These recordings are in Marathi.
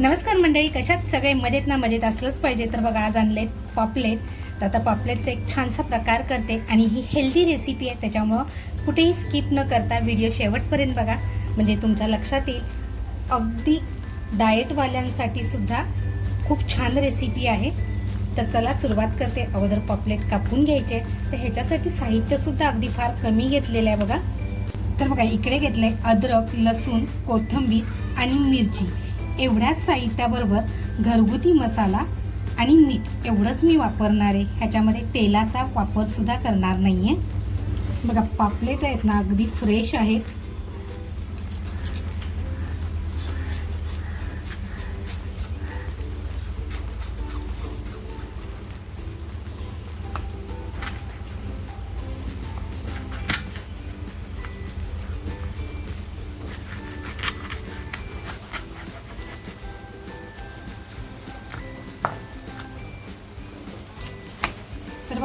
नमस्कार मंडळी कशात सगळे मजेत ना मजेत? असलंच पाहिजे. तर बघा आज आणले पॉपलेट. तर आता पॉपलेटचा एक छानसा प्रकार करते आणि ही हेल्दी रेसिपी आहे. त्याच्यामुळं कुठेही स्किप न करता व्हिडिओ शेवटपर्यंत बघा. म्हणजे तुमच्या लक्षात येईल. अगदी डाएटवाल्यांसाठी सुद्धा खूप छान रेसिपी आहे. तर चला सुरुवात करते. अगोदर पॉपलेट कापून घ्यायचे. तर ह्याच्यासाठी साहित्यसुद्धा अगदी फार कमी घेतलेलं आहे बघा. तर बघा इकडे घेतलं आहे अद्रक लसूण कोथिंबीर आणि मिरची. एवढ्याच साहित्याबरोबर घरगुती मसाला आणि मीठ एवढंच मी वापरणार आहे. ह्याच्यामध्ये तेलाचा वापरसुद्धा करणार नाही आहे बघा पापलेट आहेत ना अगदी फ्रेश आहेत.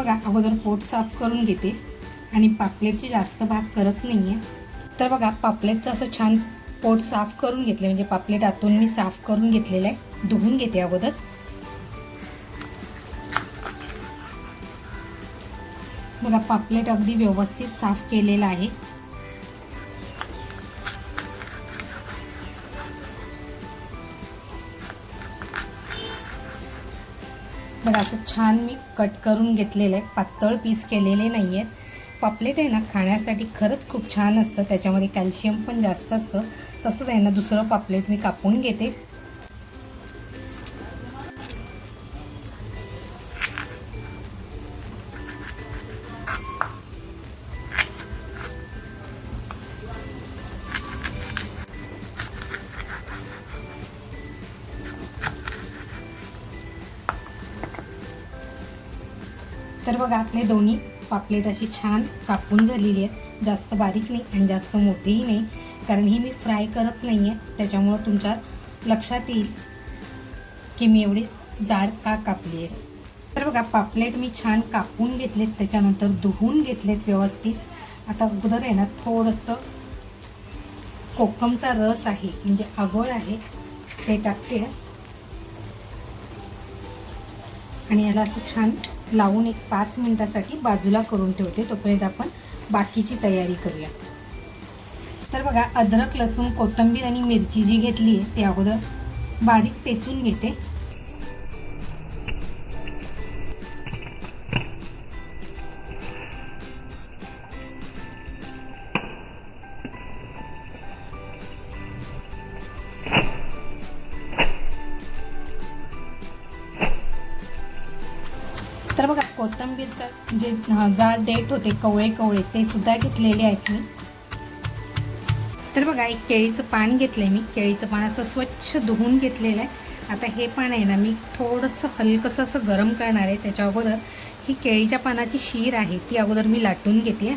बघा अगोदर पोट साफ करून घेते आणि पापलेटचे जास्त भाग करत नाही आहे तर बघा पापलेटचं असं छान पोट साफ करून घेतले म्हणजे पापलेट आतून मी साफ करून घेतलेलं आहे. धुवून घेते अगोदर. बघा पापलेट अगदी व्यवस्थित साफ केलेलं आहे. असं छान मी कट करून घेतलेलं आहे. पातळ पीस केलेले नाही आहेत पापलेट आहे ना खाण्यासाठी खरंच खूप छान असतं. त्याच्यामध्ये कॅल्शियम पण जास्त असतं. तसंच आहे ना दुसरं पापलेट मी कापून घेते. तर बघा आपले दोन्ही पापलेट अशी छान कापून झालेली आहेत. जास्त बारीक नाही आणि जास्त मोठीही नाही. कारण ही मी फ्राय करत नाही आहे त्याच्यामुळं तुमच्या लक्षात येईल की मी एवढी जाड का कापली आहे. तर बघा पापलेट मी छान कापून घेतलेत. त्याच्यानंतर धुवून घेतलेत व्यवस्थित. आता अगोदर आहे ना थोडंसं कोकमचा रस आहे म्हणजे आगोळ आहे ते टाकते. आणि याला असं छान लावून एक पाच मिनटासाठी बाजूला करून ठेवते. तोपर्यंत आपण बाकीची तयारी करूया. तर बघा अद्रक लसूण कोथिंबीर आणि मिरची जी घेतली आहे ते अगोदर बारीक टेचून घेते. तर बघा कोथिंबीरचं जे जा डेट होते कवळे कवळे ते सुद्धा घेतलेले आहेत मी. तर बघा एक केळीचं पान घेतलंय मी. केळीचं पान असं स्वच्छ धुवून घेतलेलं आहे. आता हे पान आहे ना मी थोडंसं हलकंसं असं गरम करणार आहे. त्याच्या अगोदर ही केळीच्या पानाची शीर आहे ती अगोदर मी लाटून घेते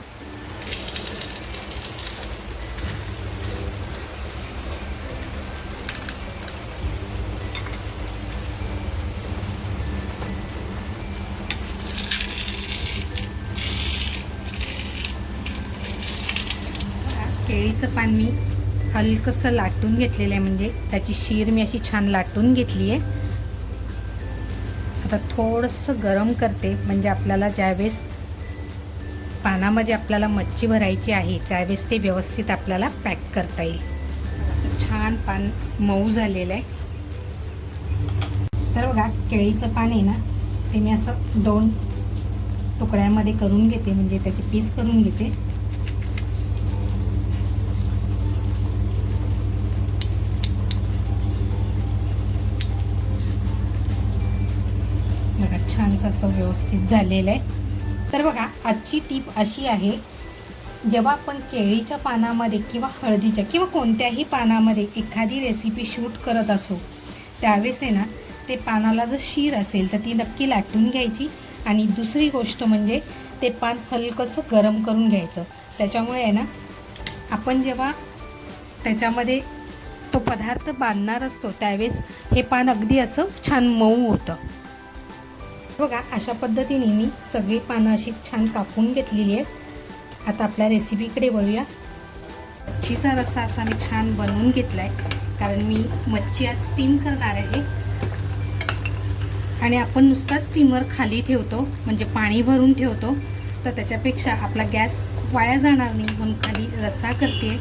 केळीचं पान मी हलकंसं लाटून घेतलेलं आहे. म्हणजे त्याची शीर मी अशी छान लाटून घेतली आहे. आता थोडंसं गरम करते. म्हणजे आपल्याला ज्यावेळेस पानामध्ये आपल्याला मच्छी भरायची आहे त्यावेळेस ते व्यवस्थित आपल्याला पॅक करता येईल. असं छान पान मऊ झालेलं आहे. तर बघा केळीचं पान आहे ना ते मी असं दोन तुकड्यामध्ये करून घेते. म्हणजे त्याचे पीस करून घेते. छानसं असं व्यवस्थित झालेलं आहे. तर बघा आजची टीप अशी आहे जेव्हा आपण केळीच्या पानामध्ये किंवा हळदीच्या किंवा कोणत्याही पानामध्ये एखादी रेसिपी शूट करत असो त्यावेळेस आहे ना ते पानाला जर शीर असेल तर ती नक्की लाटून घ्यायची. आणि दुसरी गोष्ट म्हणजे ते पान हलकंसं गरम करून घ्यायचं. त्याच्यामुळे आहे ना आपण जेव्हा त्याच्यामध्ये तो पदार्थ बांधणार असतो त्यावेळेस हे पान अगदी असं छान मऊ होतं. बघा अशा पद्धतीने मी सगळी पानं अशी छान कापून घेतलेली आहेत. आता आपल्या रेसिपीकडे वळूया. मच्छीचा रस्सा असा मी छान बनवून घेतला आहे कारण मी मच्छी आज स्टीम करणार आहे. आणि आपण नुसता स्टीमर खाली ठेवतो म्हणजे पाणी भरून ठेवतो. तर त्याच्यापेक्षा आपला गॅस वाया जाणार नाही म्हणून खाली रस्सा करते.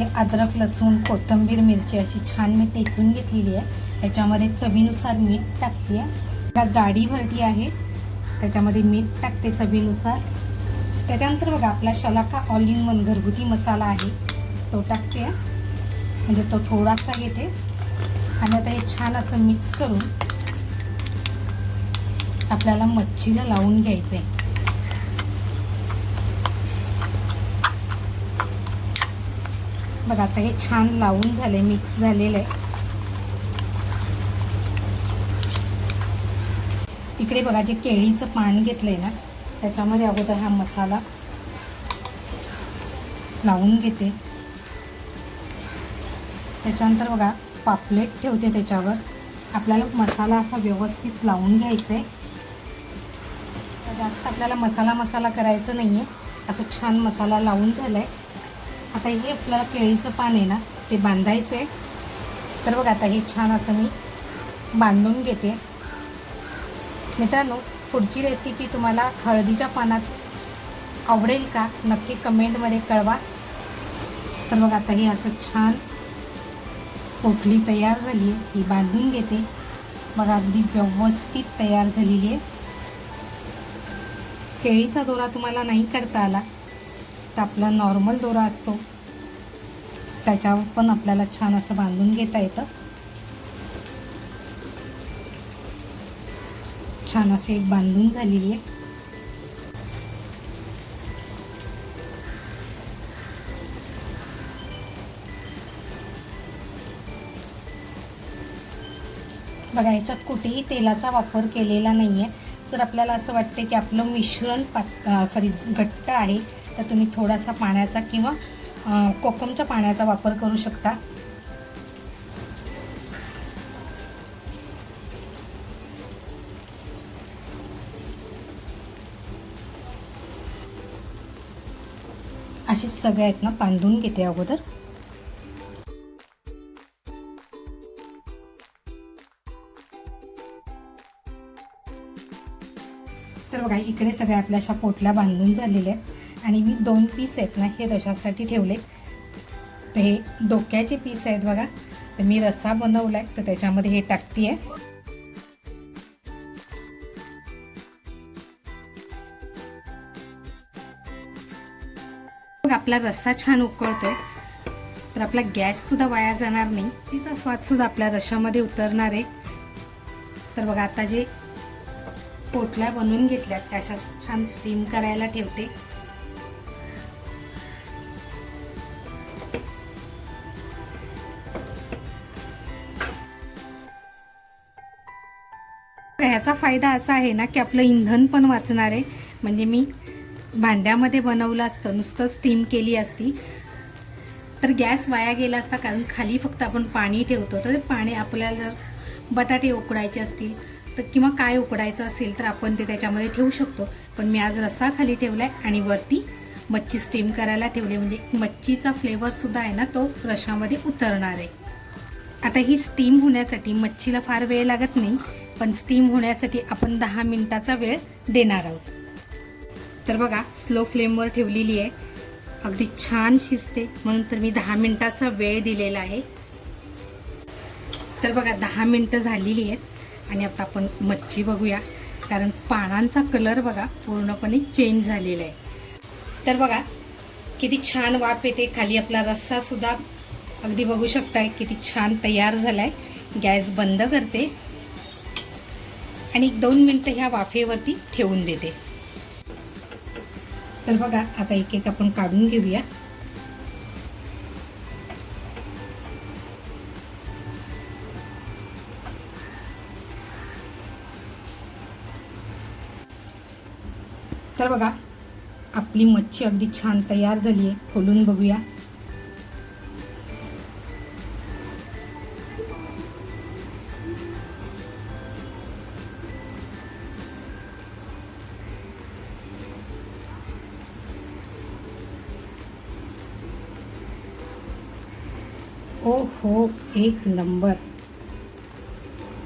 इथे अद्रक लसूण कोथिंबीर मिरची अशी छान मी टेचून घेतलेली आहे. याच्यामध्ये चवीनुसार मीठ टाकते. का जाडी भरटी आहे. त्याच्यामध्ये मीठ टाकते चवीनुसार. त्याच्यानंतर बघा आपला शलाका ऑल इन वन घरगुती मसाला आहे. तो टाकते. म्हणजे तो थोडासा घेते. आणि आता हे छान असं मिक्स करून आपल्याला मच्छीला लावून घ्यायचं आहे बघा आता हे छान लावून झाले मिक्स झालेलं. आहे इकडे बघा जे केळीचं पान घेतलंय ना त्याच्यामध्ये अगोदर हा मसाला लावून घेते. त्याच्यानंतर बघा पापलेट ठेवते त्याच्यावर. आपल्याला मसाला असा व्यवस्थित लावून घ्यायचा आहे जास्त आपल्याला मसाला मसाला करायचं नाही आहे असं छान मसाला लावून झाला आहे आता हे आपल्याला केळीचं पान आहे ना ते बांधायचं आहे. तर बघा आता हे छान असं मी बांधून घेते. मित्रांनो पुढची रेसिपी तुम्हाला हळदीच्या पानात आवडेल का नक्की कमेंटमध्ये कळवा. तर बघा आता हे असं छान पोटली तयार झाली आहे. ही बांधून घेते. बघा अगदी व्यवस्थित तयार झालेली आहे. केळीचा दोरा तुम्हाला नाही करता आला. आपला नॉर्मल दोरा असतो. त्याच्यावर पण आपल्याला छान असं बांधून घेता येतं. छान अशी एक बांधून झालेली आहे. बघा याच्यात कुठेही तेलाचा वापर केलेला नाही आहे जर आपल्याला असं वाटते की आपलं मिश्रण पात सॉरी घट्ट आहे तर तुम्ही थोडासा पाण्याचा किंवा कोकमच्या पाण्याचा वापर करू शकता. अशी सगळ्यात आहेत ना बांधून घेते अगोदर. तर बघा इकडे सगळ्या आपल्या अशा पोटल्या बांधून झालेल्या आहेत. आणि मी दोन पीस आहेत ना हे रशासाठी ठेवले. तर हे डोक्याचे पीस आहेत बघा. तर मी रस्सा बनवला आहे तर त्याच्यामध्ये हे टाकते आहे आपला रस्सा छान उकळतोय. तर आपला गॅससुद्धा वाया जाणार नाही. तिचा स्वादसुद्धा आपल्या रशामध्ये उतरणार आहे. तर बघा आता जे पोटल्या बनवून घेतल्यात त्या अशा छान स्टीम करायला ठेवते. ह्याचा फायदा असा आहे ना की आपलं इंधन पण वाचणार आहे. म्हणजे मी भांड्यामध्ये बनवलं असतं नुसतं स्टीम केली असती. तर गॅस वाया गेला असता कारण खाली फक्त आपण पाणी ठेवतो तर पाणी आपल्याला जर बटाटे उकडायचे असतील तर किंवा काय उकडायचं असेल तर आपण ते त्याच्यामध्ये ठेवू शकतो. पण मी आज रस्सा खाली ठेवला आहे आणि वरती मच्छी स्टीम करायला ठेवली. म्हणजे मच्छीचा फ्लेवरसुद्धा आहे ना तो रशामध्ये उतरणार आहे. आता ही स्टीम होण्यासाठी मच्छीला फार वेळ लागत नाही. पण स्टीम होण्यासाठी आपण दहा मिनटाचा वेळ देणार आहोत. तर बघा स्लो फ्लेमवर ठेवलेली आहे. अगदी छान शिजते. म्हणून तर मी दहा मिनटाचा वेळ दिलेला आहे. तर बघा दहा मिनटं झालेली आहेत. आणि आता आपण मच्छी बघूया. कारण पानांचा कलर बघा पूर्णपणे चेंज झालेला आहे. तर बघा किती छान वाफ येते. खाली आपला रस्सासुद्धा अगदी बघू शकताय किती छान तयार झाला आहे गॅस बंद करते. आणि एक दोन मिनटं ह्या वाफेवरती ठेवून देते. तर बघा आता एक एक आपण काढून घेऊया. तर बघा आपली मच्छी अगदी छान तयार झाली आहे. खोलून बघूया. ओ हो एक नंबर.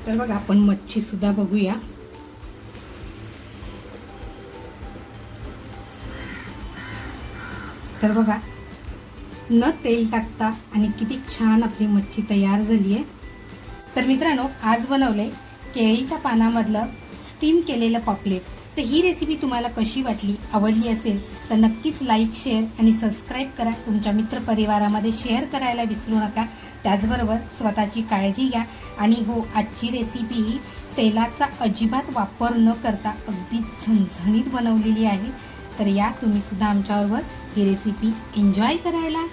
तर बघा आपण मच्छीसुद्धा बघूया. तर बघा न तेल टाकता आणि किती छान आपली मच्छी तयार झाली आहे. तर मित्रांनो आज बनवले केळीच्या पानामधलं स्टीम केलेलं पॉपलेट. तर ही रेसिपी तुम्हाला कशी वाटली आवडली असेल तर नक्कीच लाईक शेअर आणि सबस्क्राईब करा. तुमच्या मित्रपरिवारामध्ये शेअर करायला विसरू नका. त्याचबरोबर स्वतःची काळजी घ्या. आणि हो आजची रेसिपी ही तेलाचा अजिबात वापर न करता अगदी झणझणीत बनवलेली आहे. तर या तुम्हीसुद्धा आमच्याबरोबर ही रेसिपी एन्जॉय करायला.